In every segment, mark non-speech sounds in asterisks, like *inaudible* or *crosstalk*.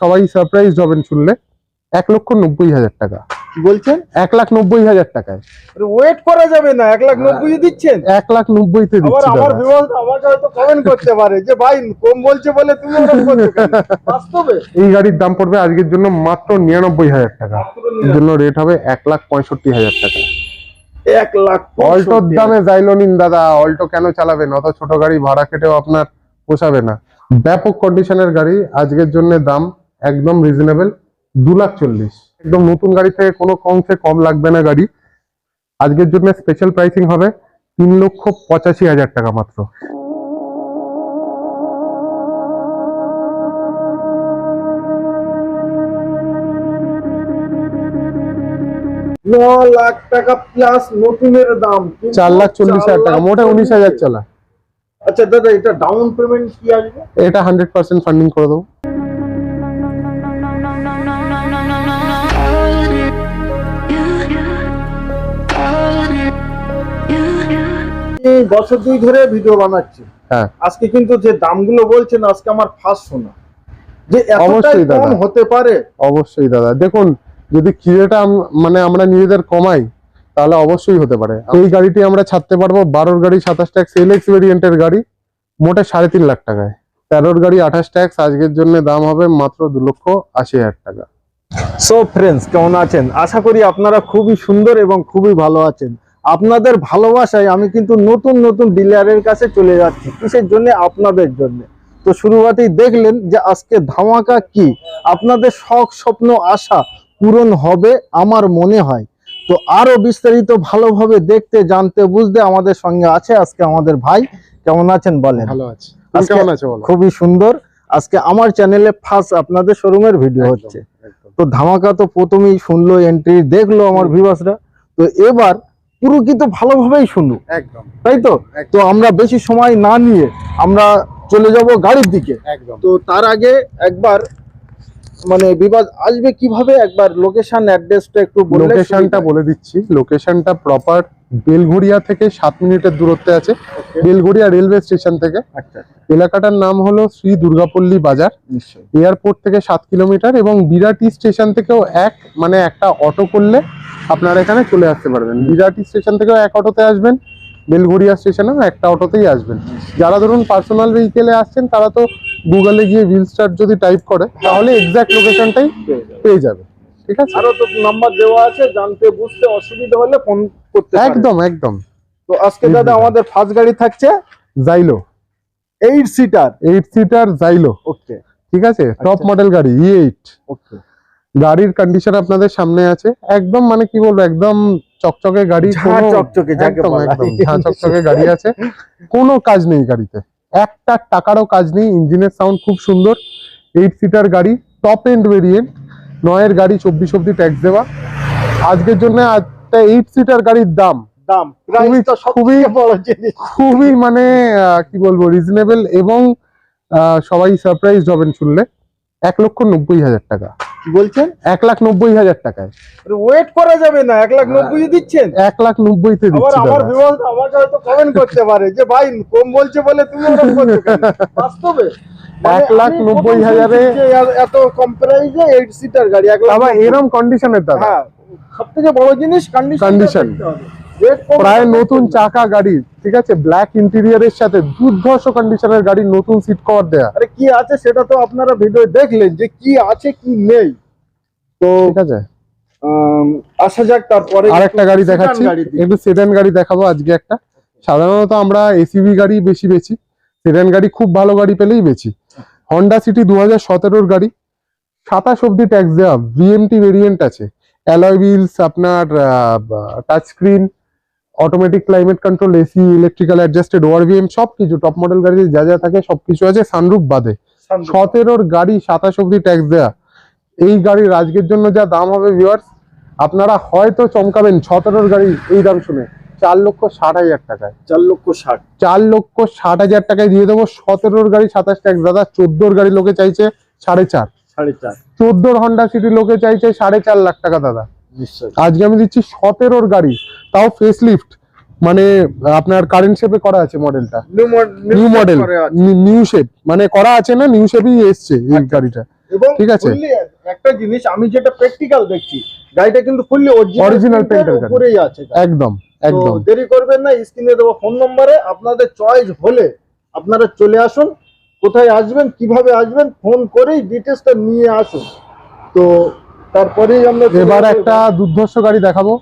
সবাই সারপ্রাইজ হবেন শুনলে। এক লক্ষ নব্বই হাজার টাকা। কি বলছেন? এক লাখ নব্বই হাজার টাকায়। ওয়েট করা যাবে না এক লাখ নব্বই দিচ্ছেন। এক লাখ নব্বইতে আবার দিচ্ছি আমার দাদা। আমাকে হয়তো কমেন্ট করতে পারে যে ভাই কম বলছে বলে তুমি? বাস্তবে। এই গাড়ির দাম পড়বে আজকের জন্য মাত্র নিরানব্বই হাজার টাকা। এর জন্য রেট হবে এক লাখ পঁয়ষট্টি হাজার টাকা। এক লাখ অল্টোর দামে যাইলো নিন দাদা অল্টো কেন চালাবেন? অত ছোট গাড়ি ভাড়া কেটেও আপনার পোষাবে না। ব্যাপক কন্ডিশনের গাড়ি আজকের জন্য দাম একদম রিজনেবল দু লাখ চল্লিশ। একদম নতুন গাড়ি থেকে কোনো কমসে কম লাগবে না গাড়ি। আজকের জন্য স্পেশাল প্রাইসিং হবে তিন লক্ষ পঁচাশি হাজার টাকা মাত্র। ন লাখ টাকা প্লাস নতুনের দাম। চার লাখ চল্লিশ হাজার টাকা মোটা উনিশ হাজার। চলা। আচ্ছা দাদা এটা ডাউন পেমেন্ট কি আসবে? এটা হান্ড্রেড পার্সেন্ট ফান্ডিং করে দেবো। বছর দুই ধরে ভিডিও বানাচ্ছি। হ্যাঁ। আজকে কিন্তু যে দামগুলো বলছেন আজকে আমার ফার্স্ট শোনা। যে অবশ্যই দাদা। হতে পারে। অবশ্যই দাদা। দেখুন যদি কিরেটা মানে আমরা নিজেদের কমাই তাহলে অবশ্যই হতে পারে। এই গাড়িটি আমরা ছাড়তে পারব। বারোর গাড়ি সাতাশ ট্যাক্স এলএক্স ভেরিয়েন্টের গাড়ি, মোটে সাড়ে তিন লাখ টাকায়। তেরোর গাড়ি আঠাশ ট্যাক্স, আজকের জন্য দাম হবে মাত্র দু লক্ষ আশি হাজার টাকা। সো ফ্রেন্ডস কেমন আছেন? আশা করি আপনারা খুবই সুন্দর এবং খুবই ভালো আছেন। আপনাদের ভালোবাসায় আমি কিন্তু নতুন নতুন ডিলারের কাছে চলে যাচ্ছি, কিসের জন্য? আপনাদের জন্য। তো শুরুয়াতেই দেখলেন যে আজকে ধামাকা কি? আপনাদের শখ, স্বপ্ন, আশা পূরণ হবে, আমার মনে হয়। তো আরও বিস্তারিত ভালোভাবে দেখতে জানতে বুঝতে আমাদের সঙ্গে আছে আজকে আমাদের ভাই। কেমন আছেন বলেন? ভালো আছে। কেমন আছে খুবই সুন্দর। আজকে আমার চ্যানেলে ফার্স্ট আপনাদের শোরুমের ভিডিও হচ্ছে। তো ধামাকা তো প্রথমেই শুনলো এন্ট্রি দেখল আমার ভিউয়ার্সরা তো এবার পুরো কিন্তু ভালোভাবেই শুনুক একদম। তাই তো? তো আমরা বেশি সময় না নিয়ে আমরা চলে যাব গাড়ির দিকে। তো তার আগে একবার মানে বিবাদ আসবে কীভাবে? একবার লোকেশন অ্যাড্রেসটা একটু লোকেশনটা বলে দিচ্ছি। লোকেশনটা প্রপার বেলঘড়িয়া থেকে সাত মিনিটের দূরত্বে আছে। বেলঘড়িয়া রেলওয়ে স্টেশন থেকে। আচ্ছা এলাকাটার নাম হলো শ্রী দুর্গাপল্লী বাজার। এয়ারপোর্ট থেকে সাত কিলোমিটার এবং বিরাটি স্টেশন থেকেও এক মানে একটা অটো করলে আপনারা এখানে চলে আসতে পারবেন। বিরাটি স্টেশন থেকেও এক অটোতে আসবেন বেলঘড়িয়া স্টেশনেও একটা অটোতেই আসবেন। যারা ধরুন পার্সোনাল ভেহিকেলে আসছেন তারা তো গুগলে গিয়ে হুইল স্টার্ট যদি টাইপ করে তাহলে এক্সাক্ট লোকেশনটাই পেয়ে যাবে। ঠিক আছে? আরও তো নাম্বার দেওয়া আছে জানতে বুঝতে অসুবিধা হলে ফোন করতে একদম একদম। তো আজকে দাদা আমাদের ফার্স্ট গাড়ি থাকছে Xylo eight seater eight seater Xylo okay ঠিক আছে? টপ আচ্ছা। মডেল গাড়ি ই এইট ওকে গাড়ির কন্ডিশন আপনাদের সামনে আছে। একদম মানে কি বলব একদম চকচকে গাড়ি চকচকে একদম একদম হয়। চকচকে গাড়ি আছে। কোনো কাজ নেই গাড়িতে। একটা টাকারও কাজ নেই ইঞ্জিনের সাউন্ড খুব সুন্দর এইট সিটার গাড়ি টপ এন্ড ভেরিয়েন্ট নয়ের গাড়ি চব্বিশ অব্দি ট্যাক্স দেওয়া। আজকের জন্য একটা এইট সিটার গাড়ির দাম। দাম খুবই- খুবই- মানে কি বলব রিজনেবল এবং সবাই সারপ্রাইজ হবেন শুনলে। এক লক্ষ নব্বই হাজার টাকা কি বলছেন এক লাখ নব্বই হাজার টাকায় ওয়েট করা যাবে না এক লাখ নব্বই দিচ্ছেন এক লাখ নব্বইতে আবার দিচ্ছি আমার দাদা। বিবাহ আমাকে হয়তো কমেন্ট করতে পারে যে ভাই কম বলছে বলে তুমি ওরকম করছ কেন? বাস্তবে মানে এক লাখ আমি নব্বই প্রথম হাজারে- শুনছি যে এ- এত কম প্রাইসে এইট সিটার গাড়ি এক লাখ নব্বই। এরম কন্ডিশনের দাদা হ্যাঁ সব থেকে বড় জিনিস কন্ডিশন Condition। প্রায় নতুন চাকা গাড়ি ঠিক আছে? ব্ল্যাক ইন্টেরিয়রের সাথে দুর্ধর্ষ কন্ডিশনের গাড়ি নতুন সিট কভার দেয়া। আরে কি আছে সেটা তো আপনারা ভিডিও দেখলেন যে কি আছে কি নেই। তো ঠিক আছে? আসা যাক তারপরে আরেকটা গাড়ি দেখাচ্ছি। একটু সেডান গাড়ি দেখাবো আজকে একটা। সাধারণত আমরা এসিভি গাড়ি বেশি বেচি। সেডান গাড়ি খুব ভালো গাড়ি পেলেই বেচি। হন্ডা সিটি দু হাজার সতেরোর গাড়ি। সাতাশ অব্দি ট্যাক্স দেওয়া ভিএমটি ভেরিয়েন্ট আছে। অ্যালয় হুইলস আপনার touch screen automatic climate control AC electrical adjusted ORVM সব কিছু টপ মডেল গাড়িতে যা যা থাকে সবকিছু আছে সানরুফ বাদে। সতেরোর গাড়ি সাতাশ অব্দি ট্যাক্স দেয়া। এই গাড়ির আজকের জন্য যা দাম হবে ভিওয়ার্স আপনারা হয়তো চমকাবেন সতেরোর গাড়ি এই দাম শুনে। চার লক্ষ ষাট হাজার টাকায়। চার লক্ষ ষাট। চার লক্ষ ষাট হাজার টাকায় দিয়ে দেবো সতেরোর গাড়ি সাতাশ ট্যাক্স দাদা চোদ্দোর গাড়ি লোকে চাইছে সাড়ে চার। সাড়ে চার। চোদ্দোর হন্ডা সিটি লোকে চাইছে সাড়ে চার লাখ টাকা দাদা। আজকে আমি দিচ্ছি সতেরোর গাড়ি তাও ফেস লিফট মানে আপনার কারেন্ট শেপে করা আছে মডেলটা নিউ মডেল নিউ শেপ মানে করা আছে না নিউ শেপই এসছে এই আচ্ছা। গাড়িটা। এবং ঠিক আছে। একটা জিনিস আমি যেটা প্র্যাকটিক্যাল দেখছি গাড়িটা কিন্তু ফুললি অরিজিনাল গাড়ি। উপরেই আছে একদম একদম। দেরি করবেন না স্ক্রিনে দেবো ফোন নম্বরে আপনাদের চয়েস হলে আপনারা চলে আসুন কোথায় আসবেন কীভাবে আসবেন ফোন করেই ডিটেলসটা নিয়ে আসুন। তো তারপরেই আমরা এবার একটা দুর্ধর্ষ গাড়ি দেখাবো।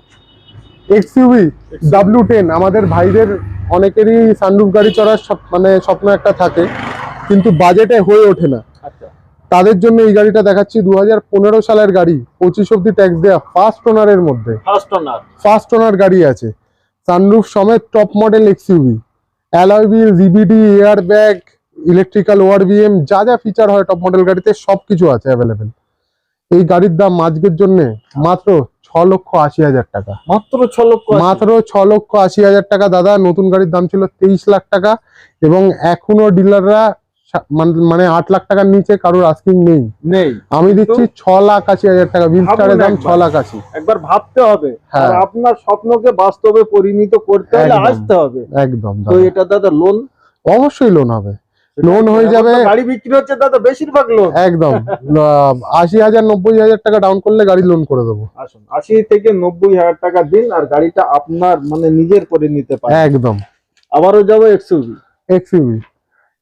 এক্সইউভি ডাব্লিউ টেন আমাদের ভাইদের অনেকেরই সানরুফ গাড়ি চড়ার মানে স্বপ্ন একটা থাকে কিন্তু বাজেটে হয়ে ওঠে না। আচ্ছা। তাদের জন্য এই গাড়িটা দেখাচ্ছি দু হাজার পনেরো সালের গাড়ি পঁচিশ অব্দি ট্যাক্স দেওয়া ফার্স্ট ওনারের মধ্যে। ফার্স্ট ওনার গাড়ি আছে। সানরুফ সমেত top model XUV alloy wheel EBD air bag electrical ORVM যা যা ফিচার হয় টপ মডেল গাড়িতে সব কিছু আছে অ্যাভেলেবেল এই গাড়ির দাম আজকের জন্য মাত্র ছ লক্ষ আশি হাজার টাকা। মাত্র ছ লক্ষ মাত্র ছ লক্ষ আশি হাজার টাকা। দাদা নতুন গাড়ির দাম ছিল তেইশ লাখ টাকা এবং এখনও ডিলাররা মানে আট লাখ টাকার নিচে কারোর আস্কিং নেই। নেই। আমি দিচ্ছি ছ লাখ আশি হাজার টাকা। বিল ভাবুন দাম ছ লাখ আশি। একবার ভাবতে হবে। হ্যাঁ। আপনার স্বপ্নকে বাস্তবে পরিণত করতে হলে আসতে হবে। একদম তো এটা দাদা লোন অবশ্যই লোন হবে। লোন হয়ে যাবে। গাড়ি বিক্রি হচ্ছে দাদা বেশিরভাগ লোন একদম। আশি হাজার নব্বই হাজার টাকা ডাউন করলে গাড়ি লোন করে দেবো। আসুন আশি থেকে নব্বই হাজার টাকা দিন আর গাড়িটা আপনার মানে নিজের করে নিতে পারেন। একদম। আবারও যাব এক্সইউভি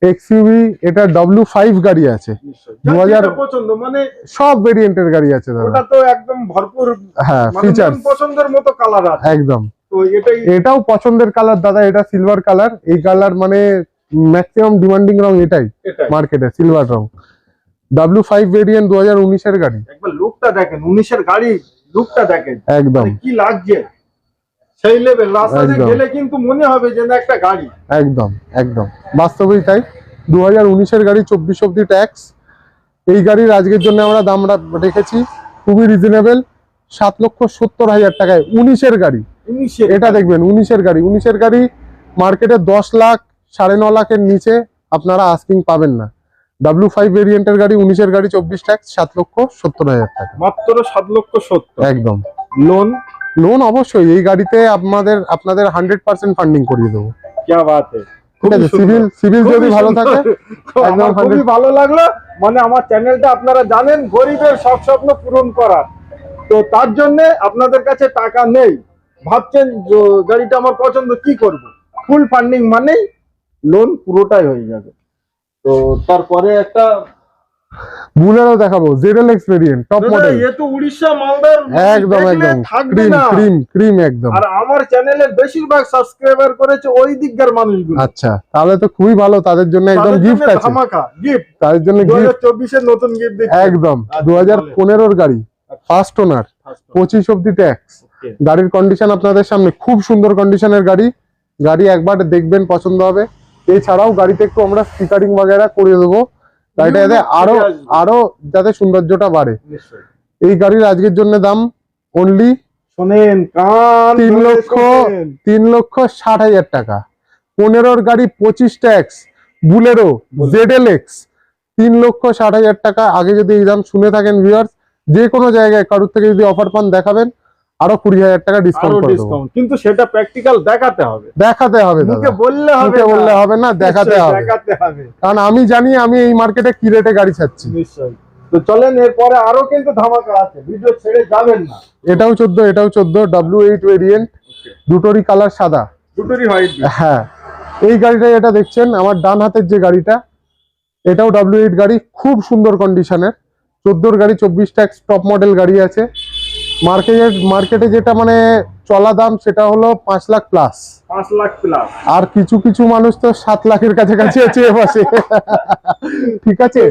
এক্সইউভি এটা ডব্লিউ ফাইভ গাড়ি আছে। দু হাজার- পছন্দ মানে সব ভেরিয়েন্টের গাড়ি আছে দাদা। ওটা তো একদম ভরপুর হ্যাঁ মানে ফিচার পছন্দের মতো কালার আছে। একদম। এটাও পছন্দের কালার দাদা এটা সিলভার কালার এই কালার মানে ম্যাক্সিমাম ডিমান্ডিং রং এটাই মার্কেটে সিলভার রং। ডাব্লিউ ফাইভ ভেরিয়েন্ট দু হাজার উনিশের গাড়ি। একবার লুকটা দেখেন উনিশের গাড়ি লুকটা দেখেন। একদম। মানে কি লাগছে? সেই লেভেল রাস্তাতে। গেলে কিন্তু মনে হবে যে না একটা গাড়ি। একদম একদম। তাই। দু হাজার উনিশের গাড়ি চব্বিশ অব্দি ট্যাক্স এই গাড়ির আজকের জন্য আমরা দামটা রেখেছি খুবই রিজনেবল সাত লক্ষ সত্তর হাজার টাকায় উনিশের গাড়ি। এটা দেখবেন উনিশের গাড়ি। উনিশের গাড়ি মার্কেটে দশ লাখ সাড়ে ন লাখের নিচে আপনারা আস্কিং পাবেন না। ডাব্লু ফাইভ ভেরিয়েন্টের গাড়ি উনিশের গাড়ি চব্বিশ লাখ সাত লক্ষ সত্তর হাজার টাকা। মাত্র সাত লক্ষ সত্তর। একদম। লোন লোন অবশ্যই এই গাড়িতে আপনাদের আপনাদের হান্ড্রেড পার্সেন্ট ফান্ডিং করিয়ে দেবো। ক্যা বাত ভালো লাগল। মানে আমার চ্যানেলটা আপনারা জানেন গরিবের সব স্বপ্ন পূরণ করার। তো তার জন্য আপনাদের কাছে টাকা নেই। ভাবছেন গাড়িটা আমার পছন্দ কি করব? ফুল ফান্ডিং মানেই লোন পুরোটাই হয়ে যাবে। তো তারপরে একটা বুলেরও দেখাবো ZL X variant top model এ তো উড়িষ্যা মালদার একদম একদম। ক্রিম ক্রিম ক্রিম একদম। আর আমার চ্যানেলের বেশিরভাগ সাবস্ক্রাইবার করেছে ওই দিককার মানুষগুলো। আচ্ছা তাহলে তো খুবই ভালো তাদের জন্য একদম গিফট আছে। ধামাকা গিফট তাদের জন্য গিফট হাজার চব্বিশের নতুন গিফট দিচ্ছে একদম আচ্ছা, দু হাজার বলেন। পনেরোর গাড়ি ফার্স্ট ওনার পঁচিশ অব্দি ট্যাক্স গাড়ির কন্ডিশন আপনাদের সামনে খুব সুন্দর কন্ডিশনের গাড়ি। গাড়ি একবার দেখবেন পছন্দ হবে। এছাড়াও গাড়িতে একটু আমরা স্টিকারিং বাগেরা করে দেবো। গাড়িটা যাতে আরও আরও যাতে সৌন্দর্যটা বাড়ে। এই গাড়ির আজকের জন্য দাম অনলি শোনেন তিন লক্ষ তিন লক্ষ ষাট হাজার টাকা। পনেরোর গাড়ি পঁচিশ ট্যাক্স বুলেরো জেডএল এক্স তিন লক্ষ ষাট হাজার টাকা। আগে যদি এই দাম শুনে থাকেন ভিউয়ার্স যে কোনো জায়গায় কারোর থেকে যদি অফার পান দেখাবেন। আরও কুড়ি হাজার টাকা ডিসকাউন্ট ডিসকাউন্ট কিন্তু সেটা প্র্যাকটিক্যাল দেখাতে হবে। দেখাতে হবে মুখে বললে হবে বললে হবে না দেখাতে হবে। দেখাতে হবে। কারণ আমি জানি আমি এই মার্কেটে কি রেটে গাড়ি ছাড়ছি। নিশ্চয়ই। তো চলেন এরপরে আরও কিন্তু ধামাকা আছে। ভিডিও ছেড়ে যাবেন না। এটাও ভেরিয়েন্ট দুটোরই কালার সাদা। দুটোরই হোয়াইট হ্যাঁ। এই গাড়িটা এটা দেখছেন আমার ডান হাতের যে গাড়িটা এটাও গাড়ি খুব সুন্দর কন্ডিশনের গাড়ি ট্যাক্স টপ মডেল গাড়ি আছে। মার্কেটে মার্কেটে যেটা মানে চলা দাম সেটা হলো পাঁচ লাখ প্লাস পাঁচ লাখ প্লাস আর কিছু কিছু মানুষ তো সাত লাখের কাছাকাছি চেয়ে বসে ঠিক আছে?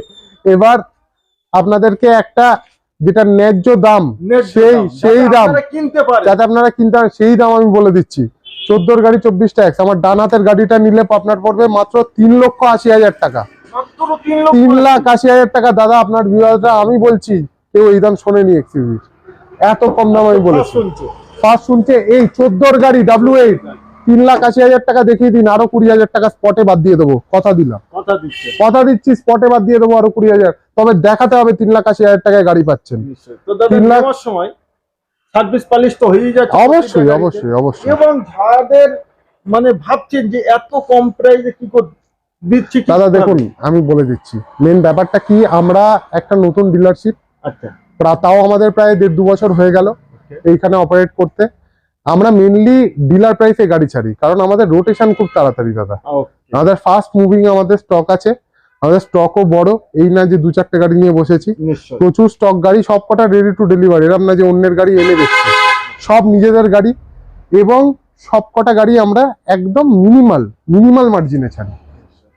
এবার আপনাদেরকে একটা যেটা ন্যায্য দাম সেই সেই দাম কিনতে পারে যাতে আপনারা কিনতে পারেন সেই দাম আমি বলে দিচ্ছি। চোদ্দোর গাড়ি চব্বিশ ট্যাক্স আমার ডান হাতের গাড়িটা নিলে আপনার পড়বে মাত্র তিন লক্ষ আশি হাজার টাকা। তিন লাখ আশি হাজার টাকা দাদা আপনার বিবাহটা আমি বলছি কেউ এই দাম শোনেনি এক্সিবির এত কম দাম আমি বলেছি। শুনছে। ফার্স্ট শুনছে এই চোদ্দোর গাড়ি ডাব্লিউ এইট তিন লাখ আশি হাজার টাকা দেখিয়ে দিন আরও কুড়ি হাজার টাকা স্পটে বাদ দিয়ে দেবো। কথা দিলাম। কথা দিচ্ছি। স্পটে বাদ দিয়ে দেবো আরও কুড়ি হাজার। তবে দেখাতে হবে তিন লাখ আশি হাজার টাকায় গাড়ি পাচ্ছেন। তিন লাখ- সময় সার্ভিস পালিশ তো যাচ্ছে। অবশ্যই অবশ্যই অবশ্যই। এবং যাদের মানে ভাবছেন যে এত কম প্রাইসে কি করে দিচ্ছি দাদা? দেখুন আমি বলে দিচ্ছি। মেন ব্যাপারটা কি আমরা একটা নতুন ডিলারশিপ আচ্ছা। তাও আমাদের প্রায় দেড় দু বছর হয়ে গেল এইখানে অপারেট করতে। আমরা মেনলি ডিলার প্রাইসে গাড়ি ছাড়ি কারণ আমাদের রোটেশন খুব তাড়াতাড়ি দাদা। আমাদের ফাস্ট মুভিং আমাদের স্টক আছে আমাদের স্টকও বড় এই না যে দু চারটে গাড়ি নিয়ে বসেছি। প্রচুর স্টক গাড়ি সব কটা রেডি টু ডেলিভারি এরকম না যে অন্যের গাড়ি এনে দেখছে সব নিজেদের গাড়ি এবং সব কটা গাড়ি আমরা একদম মিনিমাল মিনিমাল মার্জিনে ছাড়ি।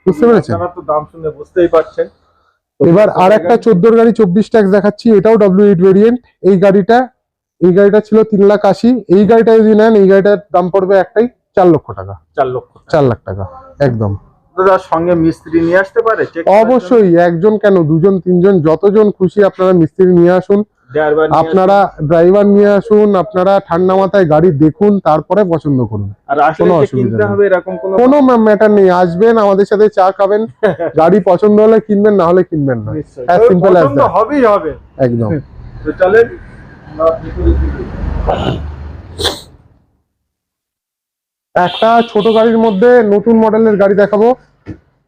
বুঝতে পেরেছেন? দাম শুনে বুঝতেই পারছেন। এবার আর একটা চোদ্দোর গাড়ি চব্বিশ ট্যাক্স দেখাচ্ছি এটাও ডাব্লিউ এইট ভেরিয়েন্ট এই গাড়িটা এই গাড়িটা ছিল তিন লাখ আশি। এই গাড়িটা যদি নেন এই গাড়িটার দাম পড়বে একটাই চার লক্ষ টাকা। চার লক্ষ চার লাখ টাকা একদম। সঙ্গে মিস্ত্রি নিয়ে আসতে পারে? অবশ্যই একজন কেন? দুজন তিনজন যতজন খুশি আপনারা মিস্ত্রি নিয়ে আসুন। আপনারা ড্রাইভার নিয়ে আসুন আপনারা ঠান্ডা মাথায় গাড়ি দেখুন তারপরে পছন্দ করুন আসুন। আর আসলে কোনো অসুবিধা কিনতে নেই। হবে এরকম কোনো ম্যাটার নেই আসবেন আমাদের সাথে চা খাবেন *laughs* গাড়ি পছন্দ হলে কিনবেন না হলে কিনবেন না that. হবেই হবে একদম চলেন। একটা ছোট গাড়ির মধ্যে নতুন মডেলের গাড়ি দেখাবো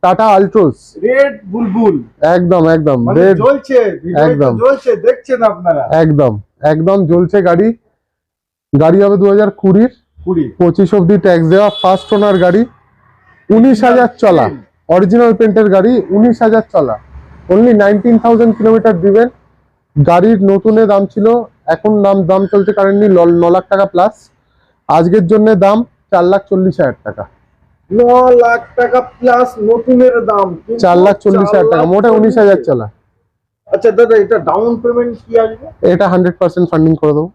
টাটা আলট্রোস। রেড বুলবুল। একদম একদম মানে red, জ্বলছে একদম। জ্বলছে দেখছেন আপনারা? একদম একদম জ্বলছে গাড়ি। গাড়ি হবে দু হাজার কুড়ির। কুড়ি। পঁচিশ অব্দি ট্যাক্স দেওয়া ফার্স্ট ওনার গাড়ি। উনিশ হাজার চলা অরিজিনাল পেন্টের গাড়ি উনিশ হাজার চলা। অনলি নাইনটিন থাউজেন্ড কিলোমিটার দিবেন গাড়ির নতুনে দাম ছিল এখন দাম দাম চলছে কারেন্টলি ন লাখ টাকা প্লাস আজকের জন্য দাম চার লাখ চল্লিশ হাজার টাকা। ন লাখ টাকা প্লাস নতুনের দাম চার লাখ চল্লিশ হাজার টাকা মোটা উনিশ হাজার। চলা। আচ্ছা দাদা এটা ডাউন পেমেন্ট কি আসবে? এটা হান্ড্রেড পার্সেন্ট ফান্ডিং করে দেবো।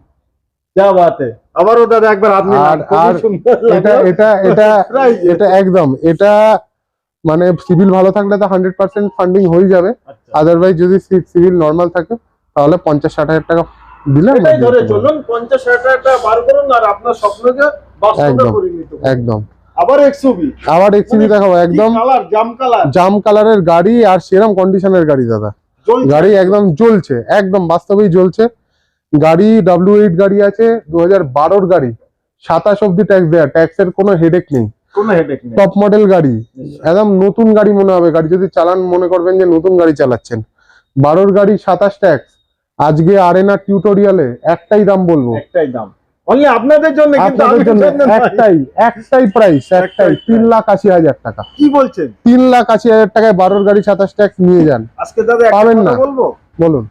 যা বাতে। আবারও দাদা একবার আপনি আর- আর এটা এটা *laughs* এটা এটা একদম। এটা মানে সিভিল ভালো থাকলে তো হান্ড্রেড পার্সেন্ট ফান্ডিং হয়ে যাবে। আচ্ছা। আদারওয়াইজ যদি সিভিল নর্মাল থাকে তাহলে পঞ্চাশ ষাট হাজার টাকা দিলে ধরে চলুন পঞ্চাশ হাজার টাকা বার করুন আর আপনার স্বপ্নকে বাস্তবে একদম। একদম। আবার আবার এক্সিবি দেখাবো একদম কালার জাম কালার জাম কালারের গাড়ি আর সেরম কন্ডিশনের গাড়ি দাদা। গাড়ি একদম জ্বলছে একদম বাস্তবেই জ্বলছে। গাড়ি ডাব্লিউ এইট গাড়ি আছে দু হাজার বারোর গাড়ি। সাতাশ অব্দি ট্যাক্স দেয়া ট্যাক্সের কোনো হেডেক নেই। কোনো হেডেক নেই। টপ মডেল গাড়ি একদম নতুন গাড়ি মনে হবে। গাড়ি যদি চালান মনে করবেন যে নতুন গাড়ি চালাচ্ছেন। বারোর গাড়ি সাতাশ ট্যাক্স আজকে আরেনা টিউটোরিয়ালে একটাই দাম বলব। একটাই দাম। অনলি আপনাদের জন্য কিন্তু আমি জন্য জন্য একটাই একটাই প্রাইস একটাই লাখ আশি হাজার টাকা। কি বলছেন? লাখ আশি হাজার টাকায় বারোর গাড়ি সাতাশ ট্যাক্স নিয়ে যান। আজকে দাদা একটা পাবেন কথা না। বলব? বলুন।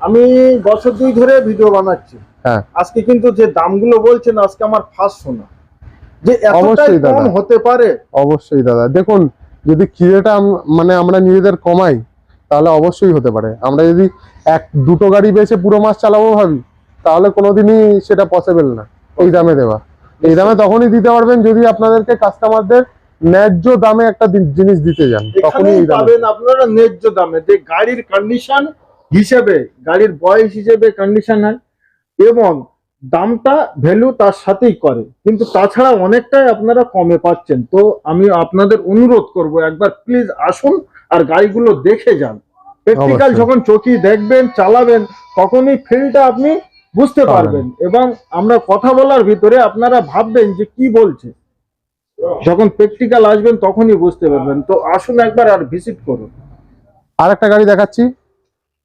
আমি বছর দুই ধরে ভিডিও বানাচ্ছি। হ্যাঁ। আজকে কিন্তু যে দামগুলো বলছেন আজকে আমার ফার্স্ট শোনা। যে অবশ্যই দাদা। হতে পারে। অবশ্যই দাদা। দেখুন যদি খিদেটা মানে আমরা নিজেদের কমাই তাহলে অবশ্যই হতে পারে। আমরা যদি এক দুটো গাড়ি বেচে পুরো মাস চালাবো ভাবি তাহলে কোনোদিনই সেটা পসিবল না এই দামে দেওয়া। এই দামে তখনই দিতে পারবেন যদি আপনাদেরকে কাস্টমারদের ন্যায্য দামে একটা জিনিস দিতে যান তখনই এই দামে। পাবেন আপনারা ন্যায্য দামে যে গাড়ির কন্ডিশন হিসেবে গাড়ির বয়স হিসেবে কন্ডিশন হয় এবং দামটা ভ্যালু তার সাথেই করে। কিন্তু তাছাড়া অনেকটাই আপনারা কমে পাচ্ছেন। তো আমি আপনাদের অনুরোধ করব একবার প্লিজ আসুন আর গাড়িগুলো দেখে যান। প্র্যাকটিক্যাল যখন চকি দেখবেন চালাবেন তখনই ফিলটা আপনি বুঝতে পারবেন। এবং আমরা কথা বলার ভিতরে আপনারা ভাববেন যে কি বলছে। যখন প্র্যাকটিক্যাল আসবেন তখনই বুঝতে পারবেন। তো আসুন একবার আর ভিজিট করুন। আর একটা গাড়ি দেখাচ্ছি।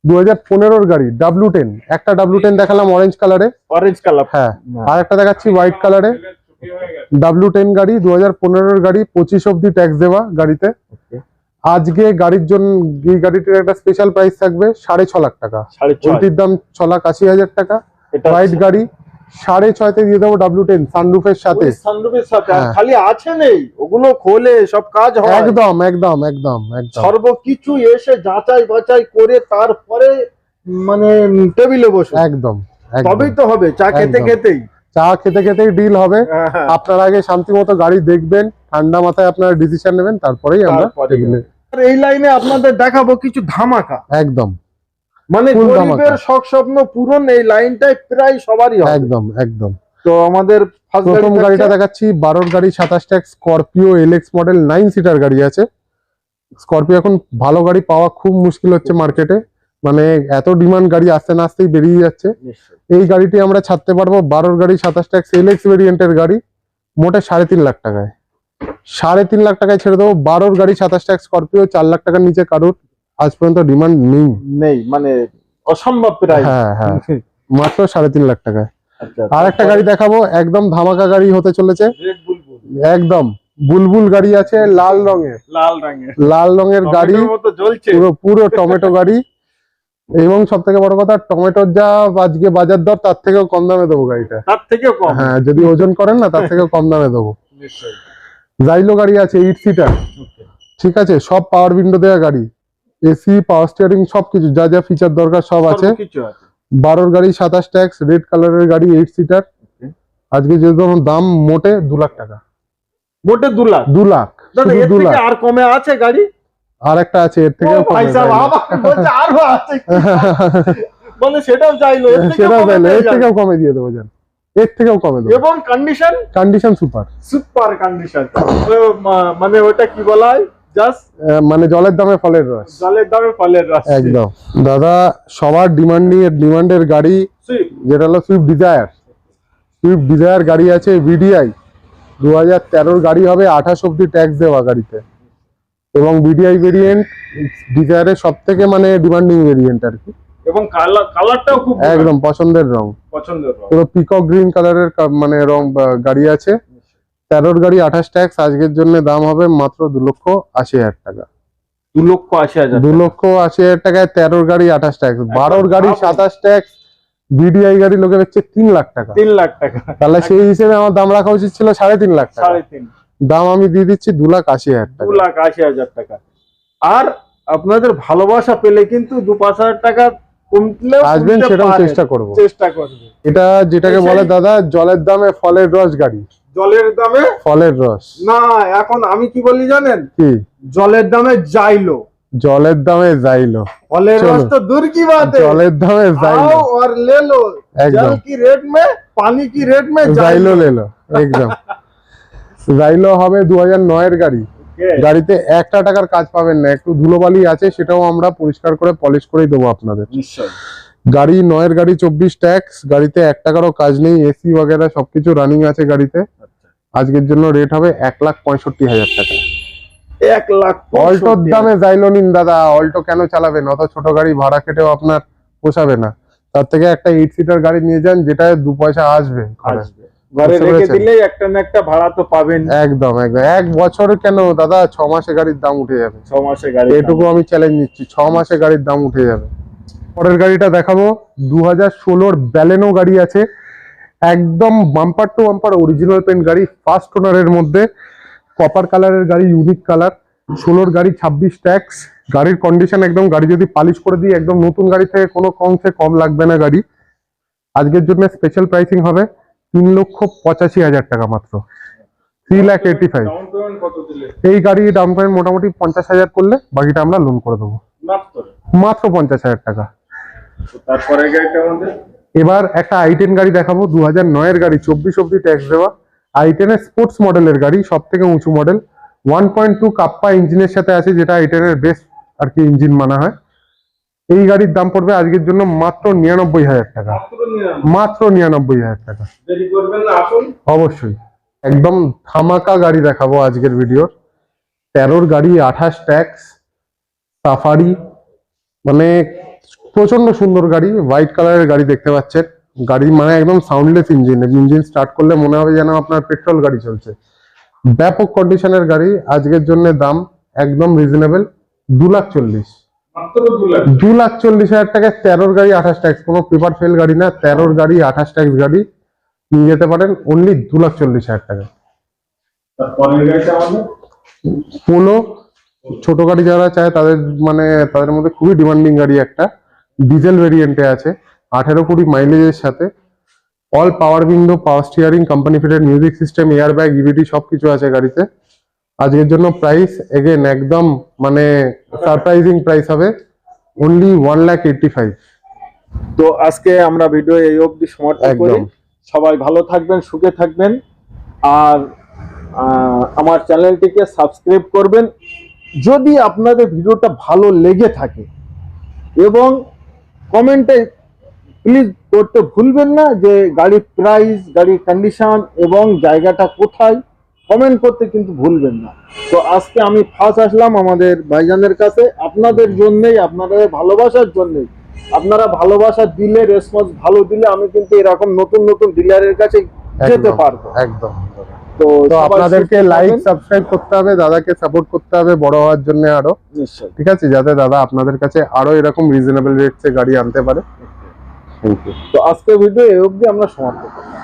দু হাজার পনেরোর গাড়ি ডাব্লু টেন একটা ডাব্লু টেন দেখালাম অরেঞ্জ কালারে অরেঞ্জ কালার হ্যাঁ আর একটা দেখাচ্ছি হোয়াইট কালারে ডাব্লু টেন গাড়ি দু হাজার পনেরোর গাড়ি পঁচিশ অব্দি ট্যাক্স দেওয়া গাড়িতে। আজকে গাড়ির জন্য এই গাড়িটির একটা স্পেশাল প্রাইস থাকবে সাড়ে ছ লাখ টাকা। ওইটির দাম ছ লাখ আশি হাজার টাকা। হোয়াইট গাড়ি সাড়ে ছয়তে দিয়ে দেবো ডাব্লু টেন সানরুফের সাথে। সানরুফের সাথে। হ্যাঁ। খালি আছে নেই ওগুলো খোলে সব কাজ হয়। একদম একদম একদম একদম। সর্বকিছু এসে যাচাই বাছাই করে তারপরে মানে টেবিলে বসে। একদম তবেই তো হবে চা খেতে খেতেই। চা খেতে খেতেই ডিল হবে। হ্যাঁ, হ্যাঁ। আপনারা আগে শান্তি মতো গাড়ি দেখবেন ঠান্ডা মাথায় আপনারা ডিসিশন নেবেন তারপরেই আমরা টেবিলে এই লাইনে আপনাদের দেখাবো কিছু ধামাকা। একদম। মানে গরিবের শখ স্বপ্ন পূরণ এই লাইনটাই প্রায় সবারই একদম একদম। তো আমাদের প্রথম গাড়িটা দেখাচ্ছি বারোর গাড়ি সাতাশ tax Scorpio LX model nine seater গাড়ি আছে। স্করপিও এখন ভালো গাড়ি পাওয়া খুব মুশকিল হচ্ছে মার্কেটে। মানে এত ডিমান্ড গাড়ি আসতে না আসতেই বেরিয়ে যাচ্ছে। এই গাড়িটি আমরা ছাড়তে পারব বারোর গাড়ি সাতাশ ট্যাক্স এলএক্স ভেরিয়েন্টের গাড়ি মোটে সাড়ে তিন লাখ টাকায়। সাড়ে তিন লাখ টাকায় ছেড়ে দেবো বারোর গাড়ি সাতাশ টাকা স্করপিও চার লাখ টাকার নিচে কারোর আজ পর্যন্ত ডিমান্ড নেই। নেই মানে অসম্ভব প্রায় হ্যাঁ হ্যাঁ। *laughs* মাত্র সাড়ে তিন লাখ টাকায়। আচ্ছা আর একটা গাড়ি দেখাবো একদম ধামাকা গাড়ি হতে চলেছে। একদম বুলবুল গাড়ি আছে লাল রঙের। লাল রঙের। লাল রঙের গাড়ি পুরো পুরো টমেটো গাড়ি। এবং সব থেকে বড় কথা টমেটোর যা আজকে বাজার দর তার থেকেও কম দামে দেবো গাড়িটা। তার থেকেও কম। হ্যাঁ যদি ওজন করেন না তার থেকেও কম দামে দেবো। নিশ্চয়ই। জাইলো গাড়ি আছে এইট সিটার ঠিক আছে সব পাওয়ার উইন্ডো দেওয়া গাড়ি। এসি পাওয়ার স্টিয়ারিং সবকিছু যা যা ফিচার দরকার সব আছে। বারোর গাড়ি সাতাশ ট্যাক্স রেড কালারের গাড়ি এইট সিটার আজকে যেহেতু আমার দাম মোটে দু লাখ টাকা। মোটে দু লাখ? দু লাখ দু আর কমে আছে গাড়ি? আর একটা আছে এর আছে। *laughs* মানে সেটাও চাইলো এর থেকেও সেটাও কমে এর থেকেও কমে দিয়ে দেবো জান। এর থেকেও কমে দেবো। এবং condition condition super super condition মানে ওটা কি বলা হয়? জাস্ট মানে জলের দামে ফলের রস। জলের দামে ফলের রস একদম। দাদা সবার ডিমান্ডিং এর ডিমান্ডের গাড়ি যেটা হলো সুইফট ডিজায়ার সুইফট ডিজায়ার গাড়ি আছে ভিডিআই দু হাজার তেরোর গাড়ি হবে আঠাশ অব্দি ট্যাক্স দেওয়া গাড়িতে। এবং ভিডিআই ভেরিয়েন্ট ডিজায়ারের সব থেকে মানে ডিমান্ডিং ভেরিয়েন্ট আর কি। এবং কালারটাও খুব একদম পছন্দের রং। পছন্দের রং। পুরো পিকক গ্রিন কালারের মানে রং গাড়ি আছে। তেরোর গাড়ি আঠাশ ট্যাক্স আজকের জন্য দাম হবে মাত্র দু লক্ষ আশি হাজার টাকা। দু লক্ষ আশি হাজার দু লক্ষ আশি হাজার টাকায় তেরোর গাড়ি আঠাশ ট্যাক্স বারোর গাড়ি সাতাশ ট্যাক্স ভিডিআই গাড়ি লোকে হচ্ছে তিন লাখ টাকা। তিন লাখ টাকা। তাহলে সেই হিসেবে আমার দাম রাখা উচিত ছিল সাড়ে তিন লাখ টাকা। দাম আমি দিয়ে দিচ্ছি দু লাখ আশি হাজার দু টাকা লাখ আশি হাজার টাকা। আর আপনাদের ভালোবাসা পেলে কিন্তু দু পাঁচ হাজার টাকা আসবেন সেটাও চেষ্টা করব। চেষ্টা করবে। এটা যেটাকে বলে দাদা জলের দামে ফলের রস গাড়ি। জলের দামে? ফলের রস। না এখন আমি কি বলি জানেন? কি? জলের দামে যাইলো। জলের দামে যাইলো। ফলের রস তো দূর কি বাদে জলের দামে যাইলো। আর লেলো। জল কি রেট মে? পানি কি রেট মে? যাইলো। লেলো। একদম। যাইলো হবে 2009 এর গাড়ি। গাড়িতে একটা টাকার কাজ পাবেন না। একটু ধুলোবালি আছে সেটাও আমরা পরিষ্কার করে পলিশ করে দেবো আপনাদের। গাড়ি নয়ের গাড়ি চব্বিশ ট্যাক্স। গাড়িতে এক টাকারও কাজ নেই। এসি বাগেরা সবকিছু রানিং আছে গাড়িতে। আজকের জন্য রেট হবে এক লাখ পঁয়ষট্টি হাজার টাকা। এক লাখ অল্টোর দামে যাইলো নিন দাদা অল্টো কেন চালাবেন? অত ছোট গাড়ি ভাড়া কেটেও আপনার পোষাবে না। তার থেকে একটা এইট সিটার গাড়ি নিয়ে যান যেটা দু পয়সা আসবে ঘরে। রেখে? একটা না একটা ভাড়া তো পাবেন। একদম একদম। এক বছর কেন দাদা ছ মাসে গাড়ির দাম উঠে যাবে। ছ মাসে গাড়ি এটুকু আমি চ্যালেঞ্জ নিচ্ছি ছ মাসে গাড়ির দাম উঠে যাবে। পরের গাড়িটা দেখাবো। দু হাজার ষোলোর ব্যালেনো গাড়ি আছে। একদম bumper to bumper original paint গাড়ি ফার্স্ট ওনারের মধ্যে কপার কালারের গাড়ি ইউনিক কালার ষোলোর গাড়ি ছাব্বিশ ট্যাক্স গাড়ির কন্ডিশন একদম গাড়ি যদি পালিশ করে দিই একদম নতুন গাড়ি থেকে কোনো কমসে কম লাগবে না গাড়ি। আজকের জন্য স্পেশাল প্রাইসিং হবে তিন লক্ষ পঁচাশি হাজার টাকা মাত্র। থ্রি লাখ এইটি ফাইভ এই গাড়ি ডাউন পেমেন্ট মোটামুটি পঞ্চাশ হাজার করলে বাকিটা আমরা লোন করে দেবো। মাত্র? মাত্র পঞ্চাশ হাজার টাকা। তারপরে গাড়িটা আমাদের? এবার একটা আই টেন গাড়ি দেখাবো দু হাজার নয়ের গাড়ি চব্বিশ অব্দি ট্যাক্স দেওয়া। আই টেনের স্পোর্টস মডেলের গাড়ি সব থেকে উঁচু model one point two Kappa ইঞ্জিনের সাথে আছে যেটা আই টেনের বেস্ট আর কি ইঞ্জিন মানা হয়। এই গাড়ির দাম পড়বে আজকের জন্য মাত্র নিরানব্বই হাজার টাকা। মাত্র নিরানব্বই হাজার টাকা। অবশ্যই। একদম ধামাকা গাড়ি দেখাবো আজকের ভিডিওর তেরোর গাড়ি আঠাশ ট্যাক্স সাফারি মানে প্রচণ্ড সুন্দর গাড়ি হোয়াইট কালারের গাড়ি দেখতে পাচ্ছেন। গাড়ি মানে একদম সাউন্ডলেস ইঞ্জিন ইঞ্জিন স্টার্ট করলে মনে হবে যেন আপনার পেট্রোল গাড়ি চলছে। ব্যাপক কন্ডিশনের গাড়ি, আজকের জন্য দাম একদম রিজনেবল দু লাখ চল্লিশ। দু লাখ চল্লিশ হাজার টাকায় তেরোর গাড়ি, আঠাশ ট্যাক্স কোনো পেপার ফেল গাড়ি না, তেরোর গাড়ি, আঠাশ ট্যাক্স গাড়ি নিয়ে যেতে পারেন অনলি দু লাখ চল্লিশ হাজার টাকা পোলো ছোট গাড়ি যারা চায়, তাদের মানে তাদের মধ্যে খুবই ডিমান্ডিং গাড়ি একটা। ডিজেল ভেরিয়েন্টে আছে। আঠেরো কুড়ি মাইলেজের সাথে। All power window power steering company fitted music system air bag EBD সবকিছু আছে গাড়িতে। আজকের জন্য প্রাইস এগেন একদম মানে সারপ্রাইজিং প্রাইস হবে। Only one lakh eighty five তো আজকে আমরা ভিডিও এই অবধি সমাপ্ত করি। একদম। সবাই ভালো থাকবেন সুখে থাকবেন। আর আমার চ্যানেলটিকে সাবস্ক্রাইব করবেন। যদি আপনাদের ভিডিওটা ভালো লেগে থাকে এবং কমেন্টে প্লিজ করতে ভুলবেন না যে গাড়ির প্রাইস গাড়ির কন্ডিশন এবং জায়গাটা কোথায়। কমেন্ট করতে কিন্তু ভুলবেন না। তো আজকে আমি ফার্স্ট আসলাম আমাদের ভাইজানের কাছে। আপনাদের জন্যই আপনাদের ভালোবাসার জন্যেই। আপনারা ভালোবাসা দিলে রেসপন্স ভালো দিলে আমি কিন্তু এরকম নতুন নতুন ডিলারের কাছে যেতে পারব। একদম। তো আপনাদেরকে লাইক সাবস্ক্রাইব করতে হবে দাদাকে সাপোর্ট করতে হবে বড় হওয়ার জন্য আরও। ঠিক আছে? যাতে দাদা আপনাদের কাছে আরও এরকম রিজনেবল রেটসে গাড়ি আনতে পারে। থ্যাংক ইউ তো আজকে ভিডিও এই অবধি আমরা সমাপ্ত করলাম।